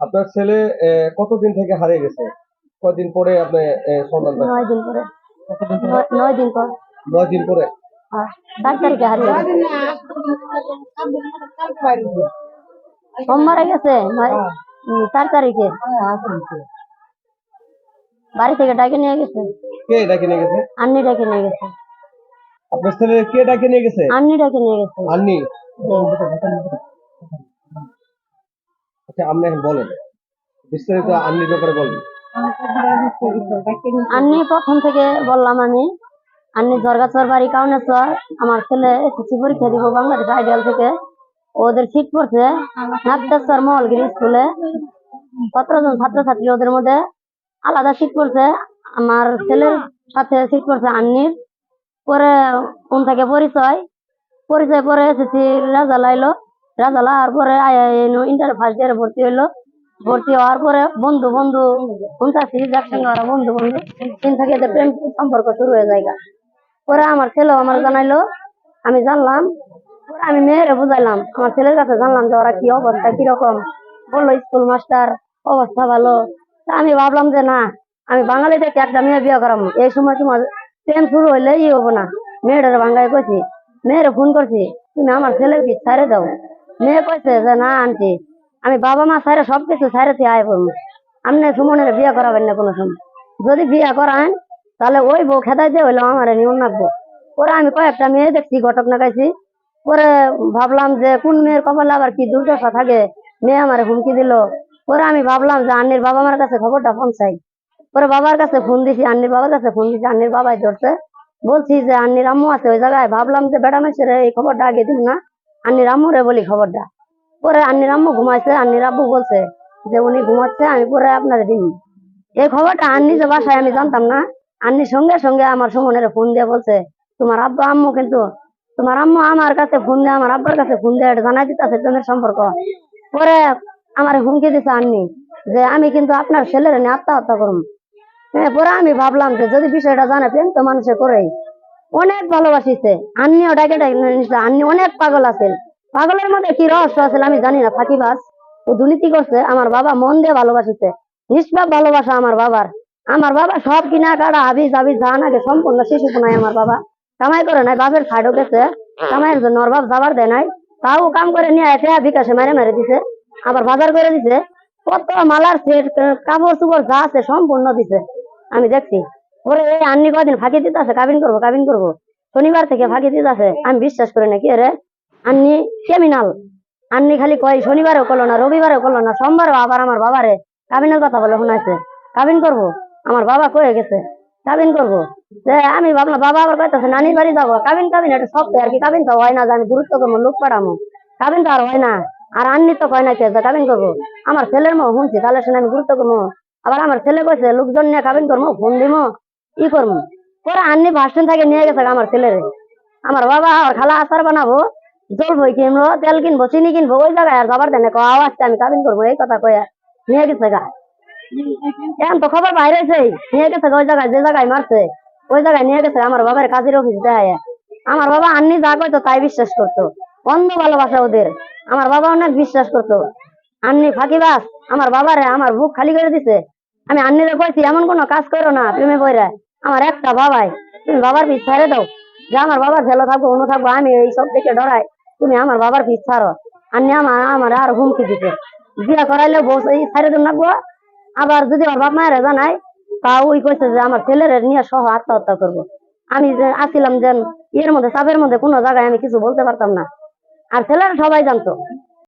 আপনার ছেলে কতদিন থেকে হারিয়ে গেছে? কয়দিন পরে আপনি সন্ধান পাইছেন নয় দিন পরে। নয়- নয় দিন পর। দশ দিন পরে? আর তারিখে হারিয়ে গেছে। সোমবারে গেছে চার তারিখে। বাড়ি থেকে ডাকে নিয়ে গেছে। কে ডাকে নিয়ে গেছে? আন্নি ডাকে নিয়ে গেছে। আপনার ছেলে কে ডাকে নিয়ে গেছে? আন্নি ডাকে নিয়ে গেছে। আন্নি। জি। আচ্ছা আপনি বলেন। বিস্তারিত আন্নির ব্যাপারে বলেন। আন্নি প্রথম থেকে বললাম আমি আন্নি জর্গাচর বাড়ি কাউনে কাউনেশ্বর আমার ছেলে এসএসসি পরীক্ষা দিব বাংলাদেশ আইডিয়াল থেকে। ওদের সিট পড়ছে নাপ্তেশ্বর মহলগিরি স্কুলে। সতেরো জন ছাত্রছাত্রী ওদের মধ্যে? আলাদা সিট পড়ছে, আমার ছেলের সাথে সিট পড়ছে আন্নির পরে কোন থেকে পরিচয়। পরিচয় পরে এসেছি রেজাল্ট আইলো রেজাল্ট আর পরে ইন্টার ফার্স্ট ইয়ারে ভর্তি হইল। ভর্তি হওয়ার পরে বন্ধু বন্ধু শুনতেছি যার সঙ্গে ওরা বন্ধু বন্ধু। তিন থেকে প্রেম সম্পর্ক শুরু হয়ে যায় পরে আমার ছেলেও আমার জানাইলো, আমি জানলাম আমি মেয়েরে বুঝাইলাম, আমার ছেলের কাছে জানলাম যে ওরা কি অবস্থা কীরকম বলল, স্কুল মাস্টার, অবস্থা ভালো। তা আমি ভাবলাম যে না, আমি বাঙালি থেকে একটা মেয়ে বিয়ে করাবো এই সময় তোমার প্রেম শুরু হইলে ই হব না। মেয়েটার বাঙ্গায় কইছি, মেয়েরে ফোন করছি, তুমি আমার ছেলের কি ছাড়ে দাও? মেয়ে কইছে যে, না আনছি আমি বাবা, মা ছাড়ে সবকিছু ছাড়েছি আয় করব আপনি সুমনের বিয়ে করাবেন না কোনো সময়। যদি বিয়ে করান, তাহলে ওই বউ খেদাই দিয়ে হইল আমার নিয়ম রাখব পরে আমি কয়েকটা মেয়ে দেখছি, ঘটক নাগাইছি। পরে ভাবলাম যে, কোন মেয়ের কপালে আবার কি দুর্দশা থাকে? মেয়ে আমার হুমকি দিল। পরে আমি ভাবলাম যে, আন্নির বাবা মার কাছে খবরটা পৌঁছাই পরে বাবার কাছে ফোন দিছি, আন্নির বাবার কাছে ফোন দিছি, আন্নির বাবাই ধরছে। বলছি যে, আন্নির আম্মু আছে ওই জায়গায়। ভাবলাম যে বেড়া মেসের এই খবরটা আগে দিব না। আন্নির আম্মুরে বলি খবরটা। পরে আন্নির আম্মু ঘুমাইছে, আন্নির বলছে যে উনি ঘুমাচ্ছে, আমি পরে আপনার দিন এই খবরটা আন্নি যে বাসায় আমি জানতাম না। আন্নি সঙ্গে সঙ্গে আমার সুমনের ফোন দিয়ে বলছে, তোমার আব্বা আম্মু কিন্তু, তোমার আম্মু আমার কাছে ফোন দিয়ে, আমার আব্বার কাছে ফোন দিয়ে জানাই দিতেছে প্রেমের সম্পর্ক। পরে আমার হুমকি দিছে আন্নি যে, আমি কিন্তু আপনার ছেলের নিয়ে আত্মহত্যা করুম হ্যাঁ পরে আমি ভাবলাম যে যদি বিষয়টা জানে তো মানুষে করেই। অনেক ভালোবাসিছে। আন্নিও ডাকে ডাকে আন্নি অনেক পাগল আছে। পাগলের মধ্যে কি রহস্য আছে আমি জানি না ফাঁকিবাজ ও দুর্নীতি করছে, আমার বাবা মন দিয়ে ভালোবাসিছে। নিষ্পাপ ভালোবাসা আমার বাবার। আমার বাবা সব কিনা কাটা হাবিজ হাবিজ যা নাকি সম্পূর্ণ শিশু নাই আমার বাবা। কামাই করে নাই, বাপের ছাড়ও গেছে কামাইয়ের জন্য ওর বাপ যাবার দেয় নাই। তাও কাম করে নিয়ে এসে বিকাশে মারে মারে দিছে। আবার বাজার করে দিছে। কত মালার সেট, কাপড় চুপড় যা আছে সম্পূর্ণ দিছে। আমি দেখছি। ওরে, এই আন্নি কদিন ফাঁকি দিতে আছে কাবিন করব কাবিন করব। শনিবার থেকে ফাঁকি দিতে আছে আমি বিশ্বাস করি না, কি রে? আন্নি ক্রিমিনাল আন্নি খালি কয়, শনিবারেও করল না, রবিবারেও করল না, সোমবারও আবার আমার বাবারে কাবিনের কথা বলে শোনাইছে। কাবিন করব? আমার বাবা কয়ে গেছে, কাবিন করব? যে আমি ভাবলাম, বাবা আবার কইতেছে, নানির বাড়ি যাব। কাবিন কাবিন, এটা সব আর কি, কাবিন তো হয় না, যে আমি গুরুত্ব করব লোক পাঠামো। কাবিন তো আর হয় না, আর আন্নি তো কয় না কে যে কাবিন করব? আমার ছেলের মো, শুনছি, তাহলে শুনে আমি গুরুত্ব করব আবার আমার ছেলে কইছে, লোকজন নিয়ে কাবিন করব, ফোন দিমো। ই করব পরে আন্নি ভার্সন থেকে, নিয়ে গেছে আমার ছেলেরে। আমার বাবা আর খালা আচার বানাবো, জল বই কিনবো, তেল কিনবো, চিনি কিনবো, ওই জায়গায় আর যাবার দেনে কওয়া আসছে, আমি কাবিন করব, এই কথা কয়ে নিয়ে গেছে গা। এখন তো খবর বাইরে হয়েছে নিয়ে গেছে ওই জায়গায়, যে জায়গায় মারছে, ওই জায়গায় নিয়ে গেছে আমার বাবার কাজের অফিস দেয় আমার বাবা আন্নি যা কইতো তাই বিশ্বাস করতো। অন্ধ ভালোবাসা ওদের, আমার বাবা অনেক বিশ্বাস করতো। আন্নি ফাঁকিবাস আমার বাবারে আমার বুক খালি করে দিছে। আমি আন্নিরে কইছি, এমন কোনো কাজ করো না, প্রেমে বইরা আমার একটা বাবাই, তুমি বাবার পিছ ছাড়ে দাও। যে আমার বাবার ছেলে থাকব, অন্য থাকব, আমি এই সব থেকে ডরাই। তুমি আমার বাবার পিছ ছাড়ো। আন্নি আমার আমার আর হুমকি দিতে বিয়া করাইলে বউ এই ছাড়ে দিন রাখব আবার যদি আমার বাপ মায়েরা জানাই তা ওই কইছে যে আমার ছেলের নিয়ে সহ আত্মহত্যা করব। আমি যে আসছিলাম যে এর মধ্যে চাপের মধ্যে কোনো জায়গায় আমি কিছু বলতে পারতাম না। আর ছেলেরা সবাই জানতো।